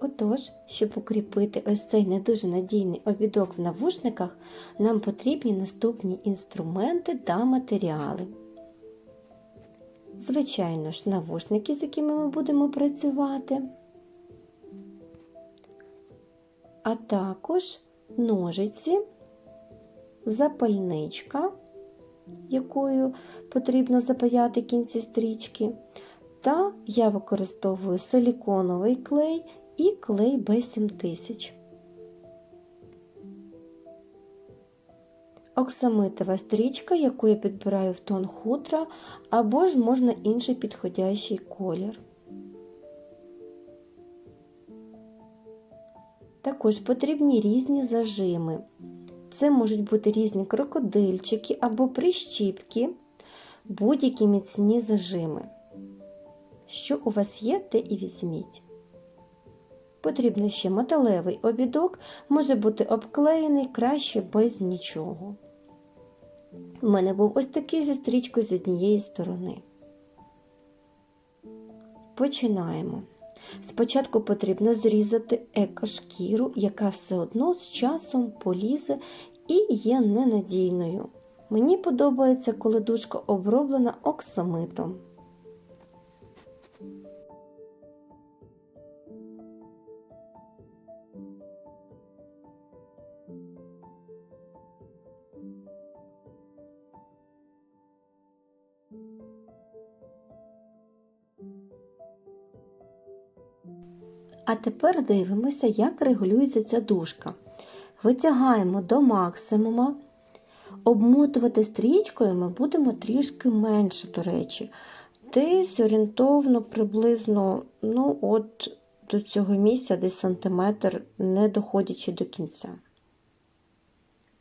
Отож, щоб укріпити ось цей не дуже надійний обідок в навушниках, нам потрібні наступні інструменти та матеріали. Звичайно ж, навушники, з якими ми будемо працювати, а також ножиці, запальничка, якою потрібно запаяти кінці стрічки, та я використовую силіконовий клей і клей B7000. Оксамитова стрічка, яку я підбираю в тон хутра, або ж можна інший підходящий колір. Також потрібні різні зажими. Це можуть бути різні крокодильчики або прищіпки, будь-які міцні зажими. Що у вас є, те і візьміть. Потрібно ще металевий обідок, може бути обклеєний краще без нічого. У мене був ось такий зі стрічкою з однієї сторони. Починаємо. Спочатку потрібно зрізати екошкіру, яка все одно з часом полізе і є ненадійною. Мені подобається, коли дужка оброблена оксамитом. А тепер дивимося, як регулюється ця дужка. Витягаємо до максимума. Обмотувати стрічкою ми будемо трішки менше, до речі. Десь орієнтовно приблизно ну, от до цього місця, десь сантиметр, не доходячи до кінця.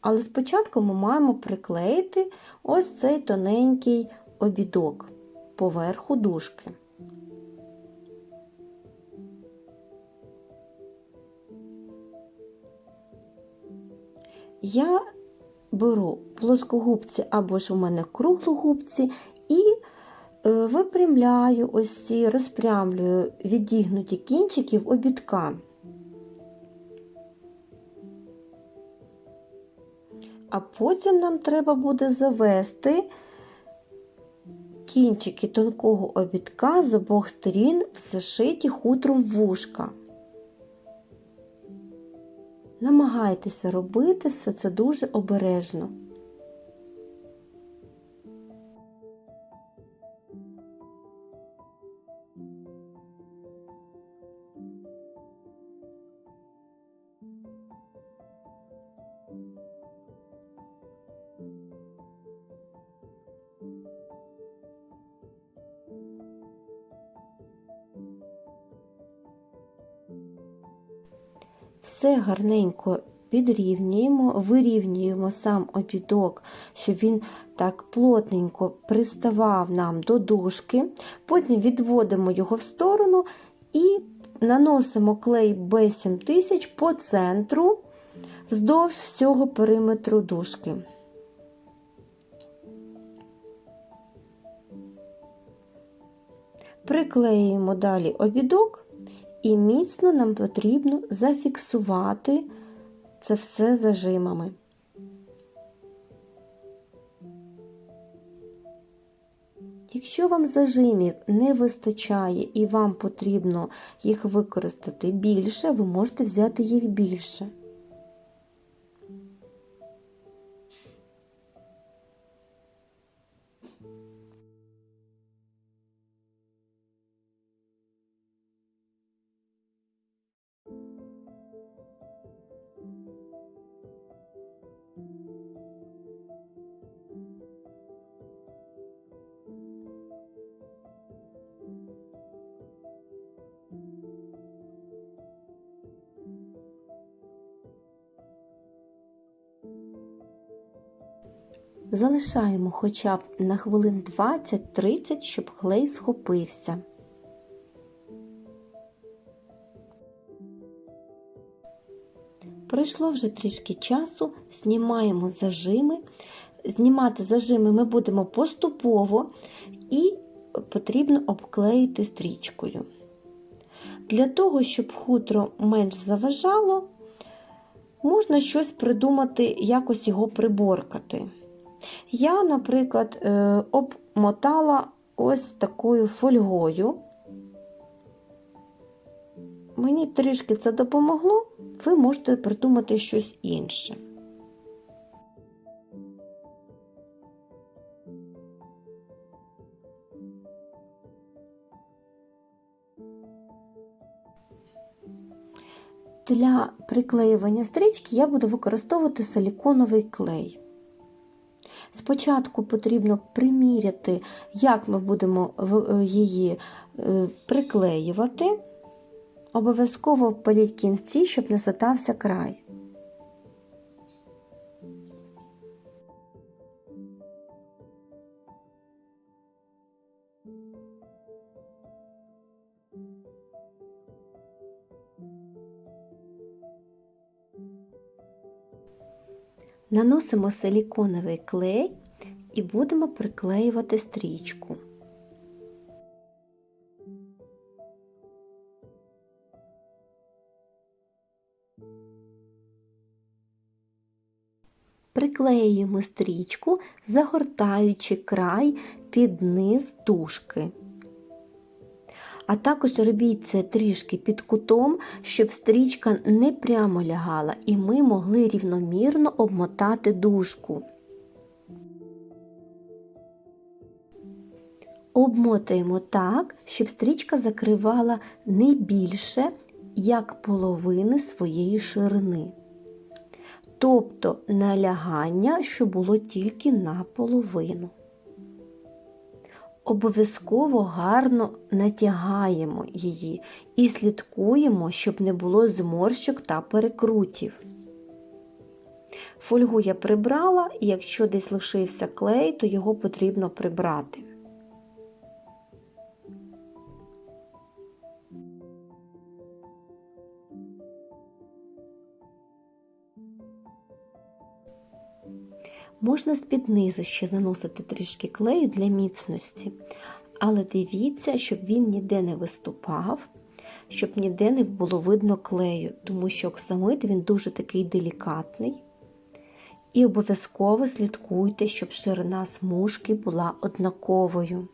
Але спочатку ми маємо приклеїти ось цей тоненький обідок поверху дужки. Я беру плоскогубці або ж у мене круглогубці і е, випрямляю ось ці, розпрямлюю відігнуті кінчиків обідка. А потім нам треба буде завести кінчики тонкого обідка з обох сторін в зашиті хутром вушка. Намагайтеся робити все це дуже обережно. Все гарненько підрівнюємо, вирівнюємо сам обідок, щоб він так плотненько приставав нам до дужки. Потім відводимо його в сторону і наносимо клей B7000 по центру вздовж всього периметру дужки. Приклеюємо далі обідок. І міцно нам потрібно зафіксувати це все зажимами. Якщо вам зажимів не вистачає і вам потрібно їх використати більше, ви можете взяти їх більше. Залишаємо хоча б на хвилин 20-30, щоб клей схопився. Пройшло вже трішки часу, знімаємо зажими. Знімати зажими ми будемо поступово і потрібно обклеїти стрічкою. Для того, щоб хутро менш заважало, можна щось придумати, якось його приборкати. Я, наприклад, е, обмотала ось такою фольгою. Мені трішки це допомогло, ви можете придумати щось інше. Для приклеювання стрічки я буду використовувати силіконовий клей. Спочатку потрібно приміряти, як ми будемо в- її е, приклеювати. Обов'язково політь кінці, щоб не затався край. Наносимо силіконовий клей і будемо приклеювати стрічку. Приклеюємо стрічку, загортаючи край під низ дужки. А також робіть це трішки під кутом, щоб стрічка не прямо лягала, і ми могли рівномірно обмотати дужку. Обмотуємо так, щоб стрічка закривала не більше, як половини своєї ширини. Тобто налягання, що було тільки наполовину. Обов'язково гарно натягаємо її і слідкуємо, щоб не було зморщок та перекрутів. Фольгу я прибрала, і якщо десь лишився клей, то його потрібно прибрати. Можна з-під низу ще наносити трішки клею для міцності, але дивіться, щоб він ніде не виступав, щоб ніде не було видно клею, тому що оксамит він дуже такий делікатний. І обов'язково слідкуйте, щоб ширина смужки була однаковою.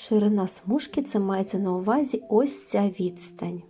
Ширина смужки це мається на увазі ось ця відстань.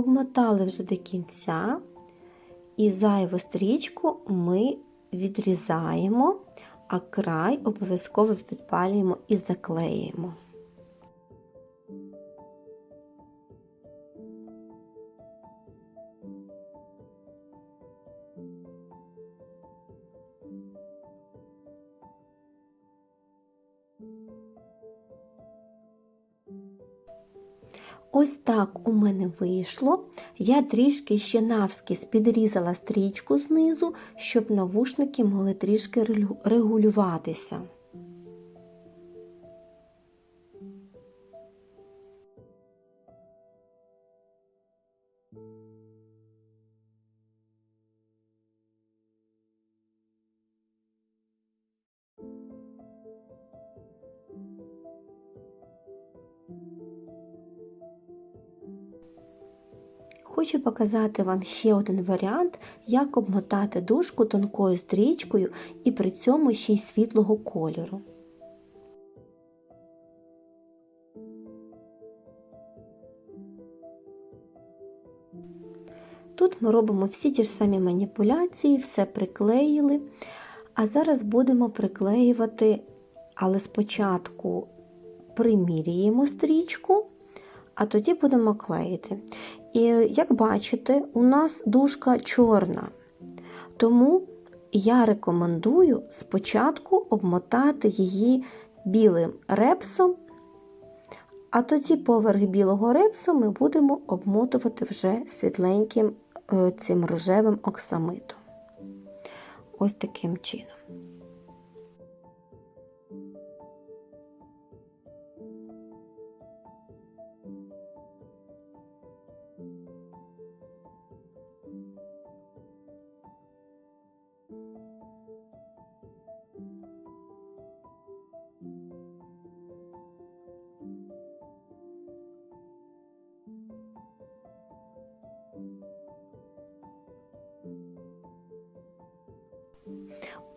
Обмотали вже до кінця, і зайву стрічку ми відрізаємо, а край обов'язково підпалюємо і заклеюємо. Ось так у мене вийшло. Я трішки ще навскіз підрізала стрічку знизу, щоб навушники могли трішки регулюватися. Хочу показати вам ще один варіант, як обмотати дужку тонкою стрічкою і при цьому ще й світлого кольору. Тут ми робимо всі ті ж самі маніпуляції, все приклеїли. А зараз будемо приклеювати, але спочатку приміряємо стрічку, а тоді будемо клеїти. І як бачите, у нас дужка чорна. Тому я рекомендую спочатку обмотати її білим репсом, а тоді поверх білого репсу ми будемо обмотувати вже світленьким е, цим рожевим оксамитом. Ось таким чином.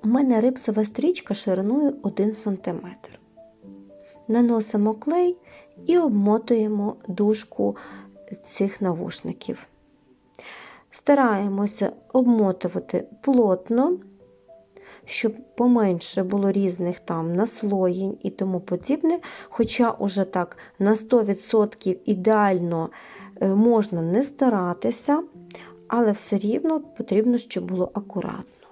У мене рипсова стрічка шириною 1 см. Наносимо клей і обмотуємо дужку цих навушників. Стараємося обмотувати плотно, щоб поменше було різних там наслоєнь і тому подібне. Хоча уже так на 100% ідеально е, можна не старатися, але все рівно потрібно, щоб було акуратно.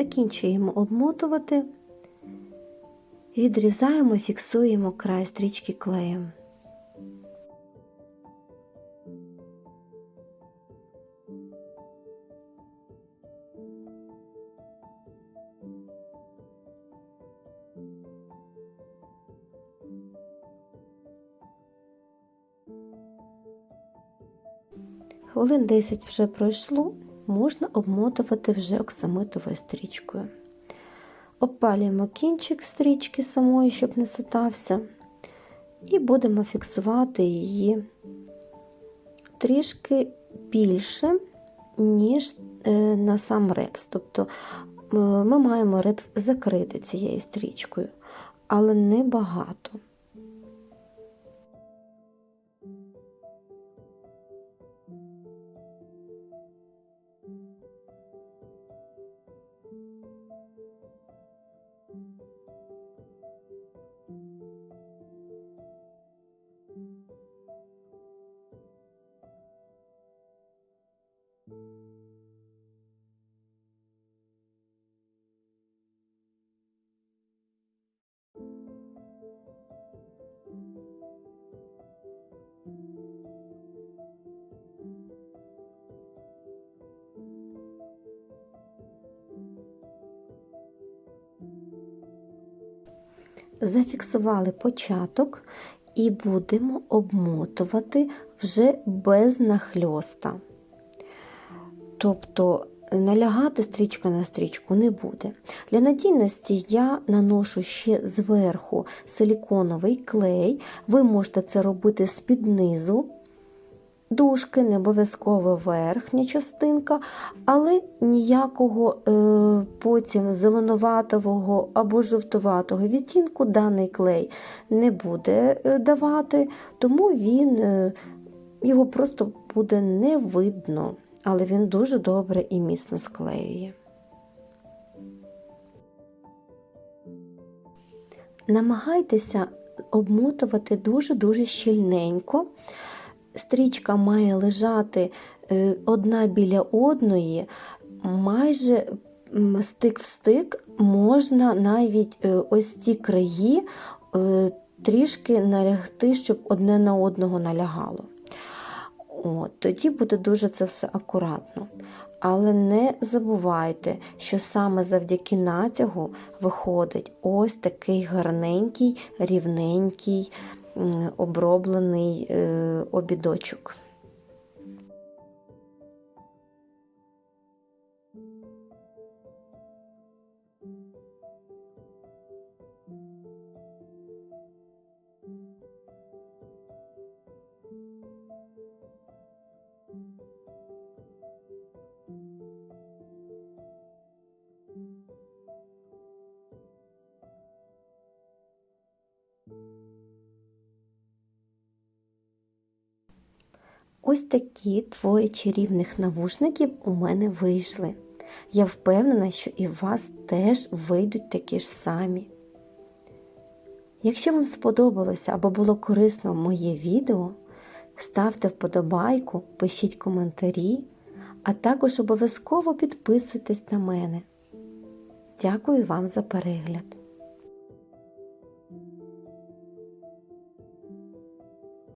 Закінчуємо обмотувати, відрізаємо, фіксуємо край стрічки клеєм. Хвилин 10 вже пройшло, можна обмотувати вже оксамитовою стрічкою. Обпалюємо кінчик стрічки самої, щоб не сатався, і будемо фіксувати її трішки більше, ніж е, на сам репс. Тобто е, ми маємо репс закрити цією стрічкою, але не багато. Зафіксували початок і будемо обмотувати вже без нахльоста. Тобто налягати стрічка на стрічку не буде. Для надійності я наношу ще зверху силіконовий клей. Ви можете це робити з-під низу дужки, не обов'язково верхня частинка, але ніякого е, потім зеленуватого або жовтуватого відтінку даний клей не буде е, давати, тому він, е, його просто буде не видно, але він дуже добре і міцно склеює. Намагайтеся обмотувати дуже-дуже щільненько. Стрічка має лежати е, одна біля одної, майже стик в стик, можна навіть е, ось ці краї е, трішки налягти, щоб одне на одного налягало. От, тоді буде дуже це все акуратно. Але не забувайте, що саме завдяки натягу виходить ось такий гарненький, рівненький, оброблений е, обідочок. Ось такі двоє чарівних навушників у мене вийшли. Я впевнена, що і у вас теж вийдуть такі ж самі. Якщо вам сподобалося або було корисно моє відео, ставте вподобайку, пишіть коментарі, а також обов'язково підписуйтесь на мене. Дякую вам за перегляд!